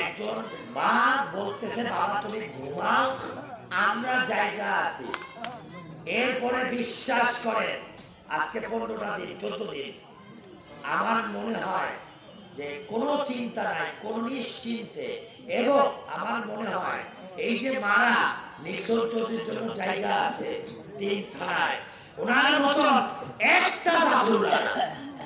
একজন মা বলতেছে, বাবা, তুমি ঘুমাও, আমরা জায়গা আছি। এরপরে বিশ্বাস করেন, আজকে পনেরোটা দিন, চোদ্দ দিন। আমার মনে হয় যে কোনো চিন্তা নাই, কোনো নিশ্চিন্তে। এবং আমার মনে হয় এই যে মারা নিখিল চৌধুরীর জন্য জায়গা আছে, তিন থানায়, ওনার মতন একটা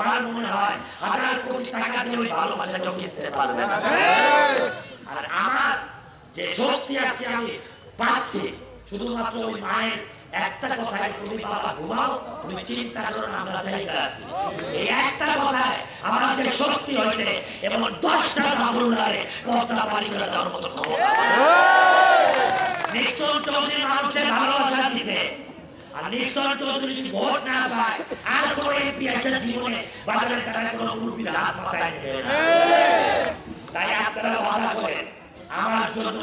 আমার মনে হয় হাজার কোটি টাকা দিয়ে ওই ভালোবাসাটা কিনতে পারবে না। আর আমার যে শক্তি আজকে আমি পাচ্ছি শুধুমাত্র ওই মায়ের একটা কথায় তুমি বাবা ঘুমাও তুমি চিন্তা করো না আমরা জায়গা আছি। এই একটা কথায় আমার যে শক্তি হইতে এবং দশটা দাবুলারে পর্দা পানি করে দেওয়ার মতো ক্ষমতা। নিশ্চয় চৌধুরী মানুষের ভালোবাসা দিতে। আর যদি ভোট না পায়, আর জীবনে বাজারে তাই আপনারা ওয়াদা করেন আমার জন্য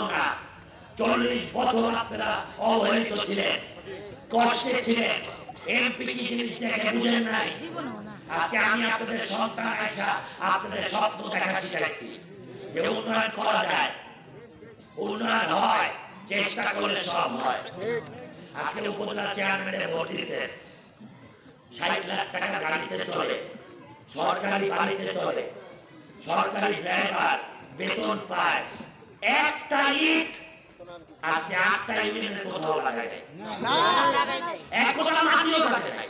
চল্লিশ আপনারা অবহেলিত ছিলেন, কষ্টে নাই? আজকে আমি আপনাদের সন্তান আয়সা আপনাদের স্বপ্ন দেখা শিখাইছি যে উন্নয়ন করা যায়, উন্নয়ন হয়, চেষ্টা করলে সব হয়। আজকে উপজেলা চেয়ারম্যানের ভোট দিচ্ছেন। ষাট লাখ টাকা গাড়িতে চলে, সরকারি বাড়িতে চলে, সরকারি ড্রাইভার বেতন পায়, একটা ইট, আজকে আটটা ইউনিয়নের কোথাও লাগায় নাই। এক কোটা মাটিও কাটে নাই।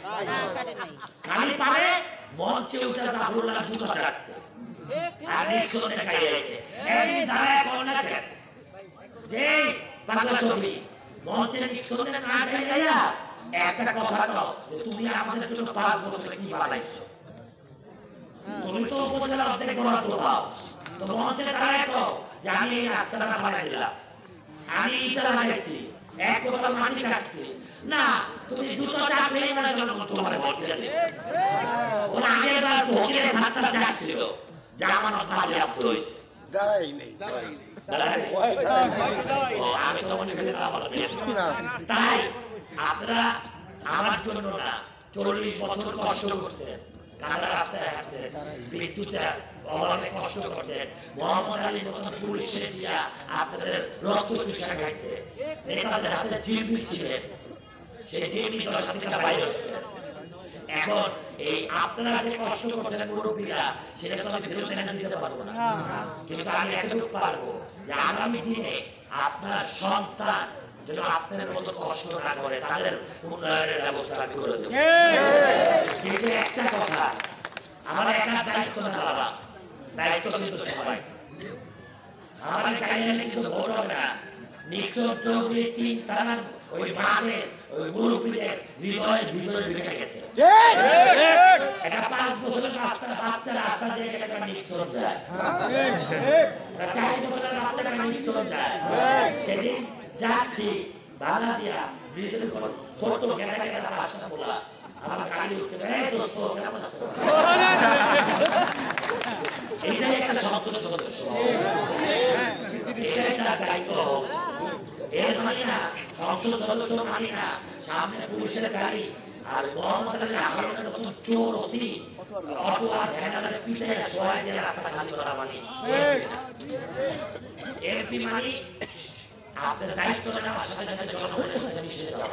খালি পারে মঞ্চে উঠে জাফরুল্লাহ জুতো চাটতে। আর নিঃসন্দেহ খাইয়াইতে একদিন দাঁড়ায় করোনা কেন? যে বাংলা ছবি। মঞ্চে নিঃসন্দেহ না খাইয়া একটা কথা কও যে তুমি আমাদের জন্য পাঁচ বছরে কি বানাইছো? তুমি তো উপজেলা অর্ধেক বরাদ্দ পাও। তো মঞ্চে দাঁড়ায় কও যে আমি এই রাস্তাটা বানাই দিলাম। আমি ইটা লাগাইছি এক কথা মাটি কাটছি। না তুমি জুতো চাপলে না জনগণ তোমার ভোট দিয়ে দিবে। আগের বার ভোটের হাতটা চাচ্ছিল জামানত বাজেয়াপ্ত হয়েছে দাঁড়াই নেই দাঁড়ায়? ও, আমি করি তাই আপনারা আমার জন্য না চল্লিশ বছর কষ্ট করতেন কাদা রাস্তায় হাঁটতেন বিদ্যুতে অভাবে কষ্ট করতেন মোহাম্মদ আলীর মতন পুলিশে দিয়া আপনাদের রক্ত চুষা খাইছে নেতাদের হাতে জিম্মি ছিলেন সেই জিম্মি দশা থেকে বাইরে এখন এই আপনারা যে কষ্ট করতেন মুরব্বীরা, সেটা তো আমি ফেরত এনে দিতে পারব না। কিন্তু আমি এতটুকু পারব যে আগামী দিনে আপনার সন্তান যেন আপনাদের মতো কষ্ট না করে, তাদের উন্নয়নের ব্যবস্থা আমি করে দেবো। কিন্তু একটা কথা, আমার একার দায়িত্ব না বাবা, দায়িত্ব কিন্তু সবাই। আমার কিন্তু না তিন থানার ওই মাদের মুরব্বীদের হৃদয়ের ভিতরে ঢুকে গেছে। একটা পাঁচ বছরের বাচ্চা বাচ্চা রাস্তা দিয়ে একটা নিশ্চয় যায়। চার বছরের বাচ্চা একটা যায়। সেদিন যাচ্ছি বাধা দিয়া ব্রিজের উপর ছোট গেটা গেটা বাচ্চা বলা আমার গাড়ি উঠছে এই দোস্ত কেমন আছো এটাই একটা সংসদ সদস্য এর মানে না সংসদ সদস্য মানে না সামনে পুলিশের গাড়ি আর মোহাম্মদ আহরণের মতন চোর অতি অটো আর ভ্যানারের পিঠে সবাই দিয়ে রাস্তা খালি করা মানে এমপি মানে আপনার দায়িত্ব নেওয়ার সাথে সাথে জনগণের সাথে মিশে যাওয়া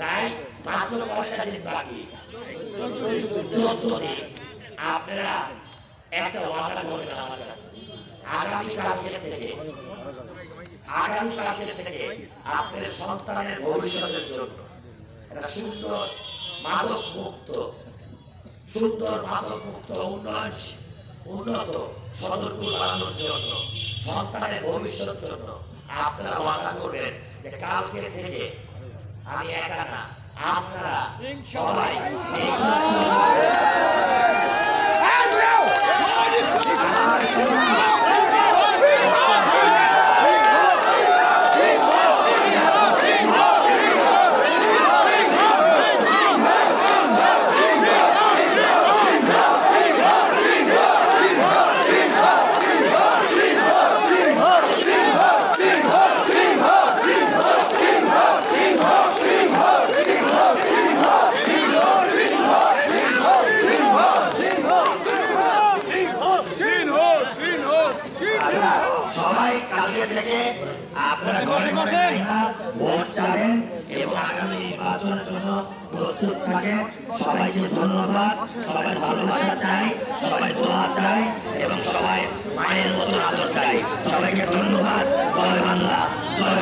তাই মাত্র কয়টা দিন বাকি চোদ্দ দিন আপনারা একটা ওয়াদা করবেন আমার কাছে। আগামী থেকে আগামী কালকে থেকে আপনার সন্তানের ভবিষ্যতের জন্য একটা সুন্দর মাদক মুক্ত সুন্দর মাদক মুক্ত উন্নয়ন উন্নত সদরপুর বানানোর জন্য সন্তানের ভবিষ্যতের জন্য আপনারা ওয়াদা করবেন যে কালকে থেকে আমি একা না আপনারা সবাই দাঁড়িয়ে থেকে আপনারা ঘরে ঘরে ভোট চাবেন এবং আগামী নির্বাচনের জন্য প্রস্তুত থাকেন সবাইকে ধন্যবাদ। সবাই ভালোবাসা চাই সবাই দোয়া চাই এবং সবাই মায়ের মতো আদর চাই। সবাইকে ধন্যবাদ। জয় বাংলা জয়